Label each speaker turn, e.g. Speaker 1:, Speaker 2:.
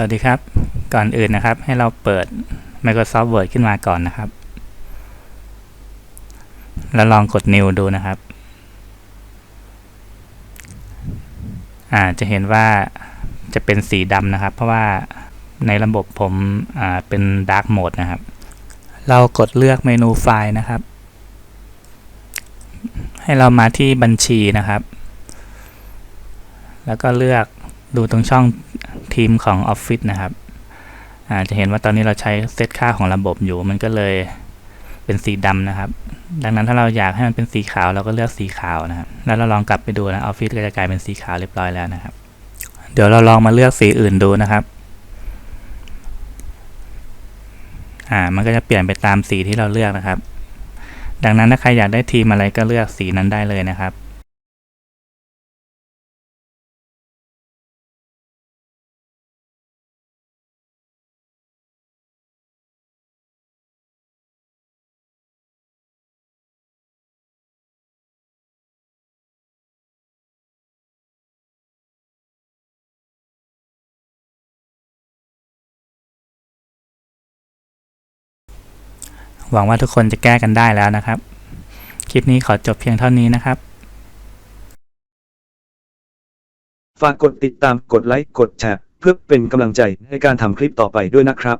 Speaker 1: สวัสดีครับ ก่อนอื่นนะครับ ให้เราเปิด Microsoft Word ขึ้นมาก่อนนะครับ แล้วลองกด New ดูนะครับอ่าจะเห็นว่าจะเป็นสีดำนะครับ เพราะว่าในระบบผมอ่าเป็น Dark Mode นะครับ เรากดเลือกเมนูไฟล์นะครับ ให้เรามาที่บัญชีนะครับ แล้วก็เลือกดูตรงช่อง ทีมของ Office นะครับอาจะเห็นว่าตอนนี้เราใช้เซตค่าของระบบอยู่ มันก็เลยเป็นสีดำนะครับ ดังนั้นถ้าเราอยากให้มันเป็นสีขาวเราก็เลือกสีขาวนะครับ แล้วเราลองกลับไปดูนะ Office ก็จะกลายเป็นสีขาวเรียบร้อยแล้วนะครับ เดี๋ยวเราลองมาเลือกสีอื่นดูนะครับอ่ามันก็จะเปลี่ยนไปตามสีที่เราเลือกนะครับ ดังนั้นถ้าใครอยากได้ทีมอะไรก็เลือกสีนั้นได้เลยนะครับ หวังว่าทุกคนจะแก้กันได้แล้วนะครับ คลิปนี้ขอจบเพียงเท่านี้นะครับ
Speaker 2: ฝากกดติดตามกดไลค์กดแชร์เพื่อเป็นกำลังใจในการทำคลิปต่อไปด้วยนะครับ